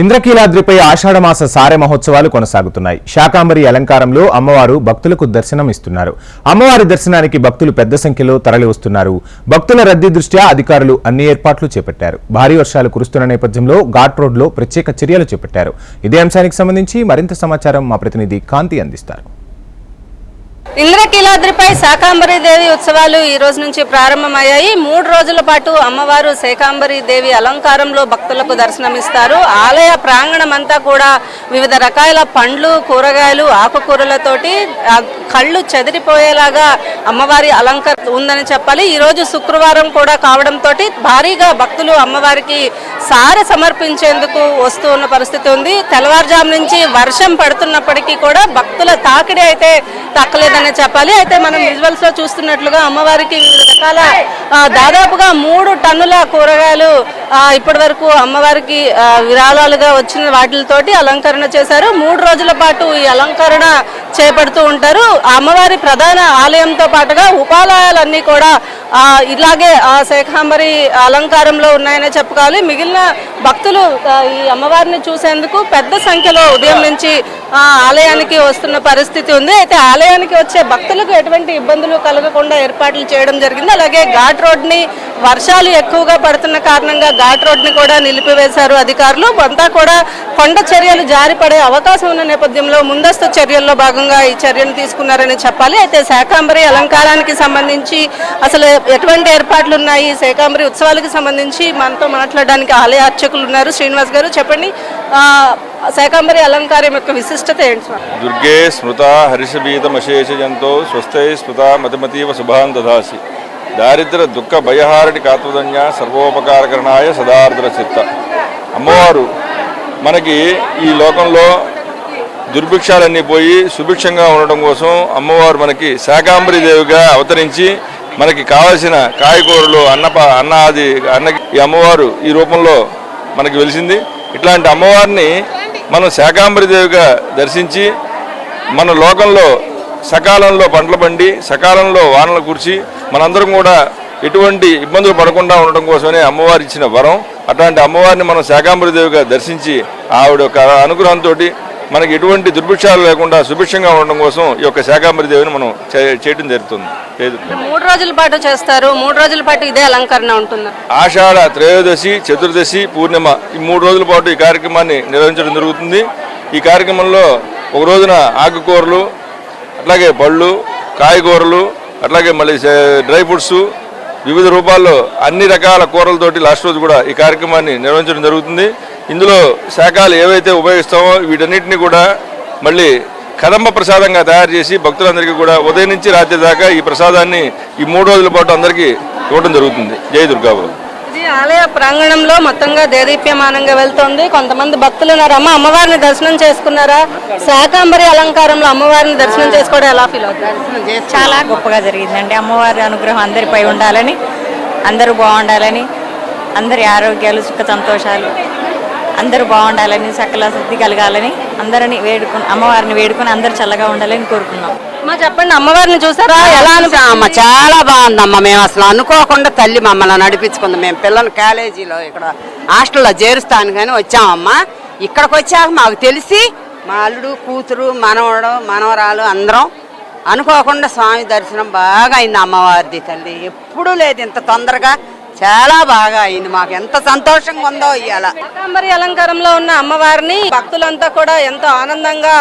ఇంద్రకీలాద్రిపై ఆషాఢమాస సారె మహోత్సవాలు కొనసాగుతున్నాయి. శాకాంబరి అలంకారంలో అమ్మవారు భక్తులకు దర్శనం ఇస్తున్నారు. అమ్మవారి దర్శనానికి భక్తులు పెద్ద సంఖ్యలో తరలి వస్తున్నారు. భక్తుల రద్దీ దృష్ట్యా అధికారులు అన్ని ఏర్పాట్లు చేపట్టారు. భారీ వర్షాలు కురుస్తున్న నేపథ్యంలో ఘాట్ రోడ్లో ప్రత్యేక చర్యలు చేపట్టారు. ఇదే అంశానికి సంబంధించి మరింత సమాచారం మా ప్రతినిధి కాంతి అందిస్తారు. ఇంద్రకీలాద్రిపై శాకాంబరి దేవి ఉత్సవాలు ఈ రోజు నుంచి ప్రారంభమయ్యాయి. మూడు రోజుల పాటు అమ్మవారు శాకాంబరి దేవి అలంకారంలో భక్తులకు దర్శనమిస్తారు. ఆలయ ప్రాంగణం అంతా కూడా వివిధ రకాల పండ్లు కూరగాయలు ఆకుకూరలతోటి కళ్ళు చెదిరిపోయేలాగా అమ్మవారి అలంకరణ ఉందని చెప్పాలి. ఈ రోజు శుక్రవారం కూడా కావడంతో భారీగా భక్తులు అమ్మవారికి సారె సమర్పించేందుకు వస్తూ ఉన్న పరిస్థితి ఉంది. తెల్లవారుజాము నుంచి వర్షం పడుతున్నప్పటికీ కూడా భక్తుల తాకిడి అయితే తక్కలేదనే చెప్పాలి. అయితే మనం విజువల్స్లో చూస్తున్నట్లుగా అమ్మవారికి వివిధ రకాల దాదాపుగా మూడు టన్నుల కూరగాయలు ఇప్పటి వరకు అమ్మవారికి విరాళాలుగా వచ్చిన వాటితోటి అలంకరణ చేశారు. మూడు రోజుల పాటు ఈ అలంకరణ చేపడుతూ ఉంటారు. అమ్మవారి ప్రధాన ఆలయంతో పాటుగా ఉపాలయాలన్నీ కూడా ఇలాగే ఆ శేఖాంబరి అలంకారంలో ఉన్నాయనే చెప్పుకోవాలి. మిగిలిన భక్తులు ఈ అమ్మవారిని చూసేందుకు పెద్ద సంఖ్యలో ఉదయం నుంచి ఆలయానికి వస్తున్న పరిస్థితి ఉంది. అయితే ఆలయానికి వచ్చే భక్తులకు ఎటువంటి ఇబ్బందులు కలగకుండా ఏర్పాట్లు చేయడం జరిగింది. అలాగే ఘాట్ రోడ్ని వర్షాలు ఎక్కువగా పడుతున్న కారణంగా ఘాట్ రోడ్ని కూడా నిలిపివేశారు అధికారులు. అంతా కూడా కొండ చర్యలు జారిపడే అవకాశం ఉన్న నేపథ్యంలో ముందస్తు చర్యల్లో భాగంగా ఈ చర్యలు తీసుకున్నారని చెప్పాలి. అయితే శాకాంబరి అలంకారానికి సంబంధించి అసలు ఎటువంటి ఏర్పాట్లు ఉన్నాయి? శాకాంబరి ఉత్సవాలకు సంబంధించి మనతో మాట్లాడడానికి ఆలయ అర్చకులు ఉన్నారు. శ్రీనివాస్ గారు చెప్పండి. శాకాంబరి అలంకారం యొక్క విశిష్టత ఏంటి దుర్గే స్మృత హర్షబీతమశేషజంతో స్వస్థై స్మృత మతిమతీవ శుభాన్ దదాసి. దారిద్ర దుఃఖ భయహారటి కాత్వదన్య సర్వోపకారకరణాయ సదార్ద్ర చిత్త. అమ్మవారు మనకి ఈ లోకంలో దుర్భిక్షాలన్నీ పోయి సుభిక్షంగా ఉండడం కోసం అమ్మవారు మనకి శాకాంబరి దేవిగా అవతరించి మనకి కావలసిన కాయగూరలు అన్నప అన్నాది అన్న ఈ అమ్మవారు ఈ రూపంలో మనకి వెలిసింది. ఇట్లాంటి అమ్మవారిని మనం శాకాంబరిదేవిగా దర్శించి మన లోకంలో సకాలంలో పంటలు పండి సకాలంలో వానలు కురిచి మనందరం కూడా ఎటువంటి ఇబ్బందులు పడకుండా ఉండడం కోసమే అమ్మవారు ఇచ్చిన వరం. అట్లాంటి అమ్మవారిని మనం శాకాంబరిదేవిగా దర్శించి ఆవిడ అనుగ్రహంతో మనకి ఎటువంటి దుర్భిక్షాలు లేకుండా సుభిక్షంగా ఉండడం కోసం ఈ యొక్క శాకాంబరి దేవిని మనం చేయడం జరుగుతుంది. మూడు రోజుల పాటు చేస్తారు. మూడు రోజుల పాటు ఇదే అలంకరణ ఉంటుందా. ఆషాఢ త్రయోదశి చతుర్దశి పూర్ణిమ ఈ మూడు రోజుల పాటు ఈ కార్యక్రమాన్ని నిర్వహించడం జరుగుతుంది. ఈ కార్యక్రమంలో ఒక రోజున ఆకుకూరలు అట్లాగే పళ్ళు కాయగూరలు అట్లాగే మళ్ళీ డ్రై ఫ్రూట్స్ వివిధ రూపాల్లో అన్ని రకాల కూరలతోటి లాస్ట్ రోజు కూడా ఈ కార్యక్రమాన్ని నిర్వహించడం జరుగుతుంది. ఇందులో శాఖలు ఏవైతే ఉపయోగిస్తామో వీటన్నిటిని కూడా మళ్ళీ కదంబ ప్రసాదంగా తయారు చేసి భక్తులందరికీ కూడా ఉదయం నుంచి రాత్రి దాకా ఈ ప్రసాదాన్ని ఈ మూడు రోజుల పాటు అందరికీ ఇవ్వడం జరుగుతుంది. జై దుర్గాబాబు ఇది ఆలయ ప్రాంగణంలో మొత్తంగా దేదీప్యమానంగా వెళ్తోంది. కొంతమంది భక్తులు ఉన్నారు. అమ్మ అమ్మవారిని దర్శనం చేసుకున్నారా? శాకాంబరి అలంకారంలో అమ్మవారిని దర్శనం చేసుకోవడం ఎలా ఫీల్ అవుతుంది? చాలా గొప్పగా జరిగిందండి. అమ్మవారి అనుగ్రహం అందరిపై ఉండాలని అందరూ బాగుండాలని అందరి ఆరోగ్యాలు సుఖ సంతోషాలు అందరూ బాగుండాలని సకల శుద్ధి కలగాలని అందరిని వేడుకుని అమ్మవారిని వేడుకుని అందరూ చల్లగా ఉండాలని కోరుకున్నాం. అమ్మ చెప్పండి అమ్మవారిని చూసారా? ఎలా అమ్మ చాలా బాగుందమ్మా మేము అసలు అనుకోకుండా తల్లి మమ్మల్ని నడిపించుకుంది. మేము పిల్లలు కాలేజీలో ఇక్కడ హాస్టల్లో చేరుస్తాను కానీ వచ్చామమ్మా. ఇక్కడికి వచ్చాక మాకు తెలిసి మా అల్లుడు కూతురు మనవడు మనవరాలు అందరం అనుకోకుండా స్వామి దర్శనం బాగా అయింది అమ్మవారిది తల్లి. ఎప్పుడూ లేదు ఇంత తొందరగా చాలా బాగా అయింది. మాకు ఎంత సంతోషంగా ఉందో ఇవాళ శాకాంబరి అలంకారంలో ఉన్న అమ్మవారిని భక్తులంతా కూడా ఎంతో ఆనందంగా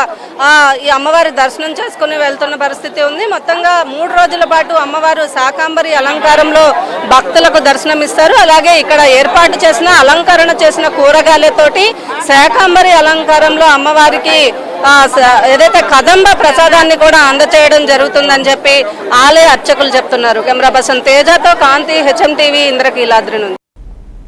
ఈ అమ్మవారి దర్శనం చేసుకుని వెళ్తున్న పరిస్థితి ఉంది. మొత్తంగా మూడు రోజుల పాటు అమ్మవారు శాకాంబరి అలంకారంలో భక్తులకు దర్శనం ఇస్తారు అలాగే ఇక్కడ ఏర్పాటు చేసిన అలంకరణ చేసిన కూరగాయలతోటి శాకాంబరి అలంకారంలో అమ్మవారికి ఏదైతే కదంబ ప్రసాదాన్ని కూడా అందచేయడం జరుగుతుందని చెప్పి ఆలయ అర్చకులు చెప్తున్నారు. కెమెరా పర్సన్ తేజతో కాంతి హెచ్ఎం టీవీ ఇంద్రకీలాద్రి నుంచి.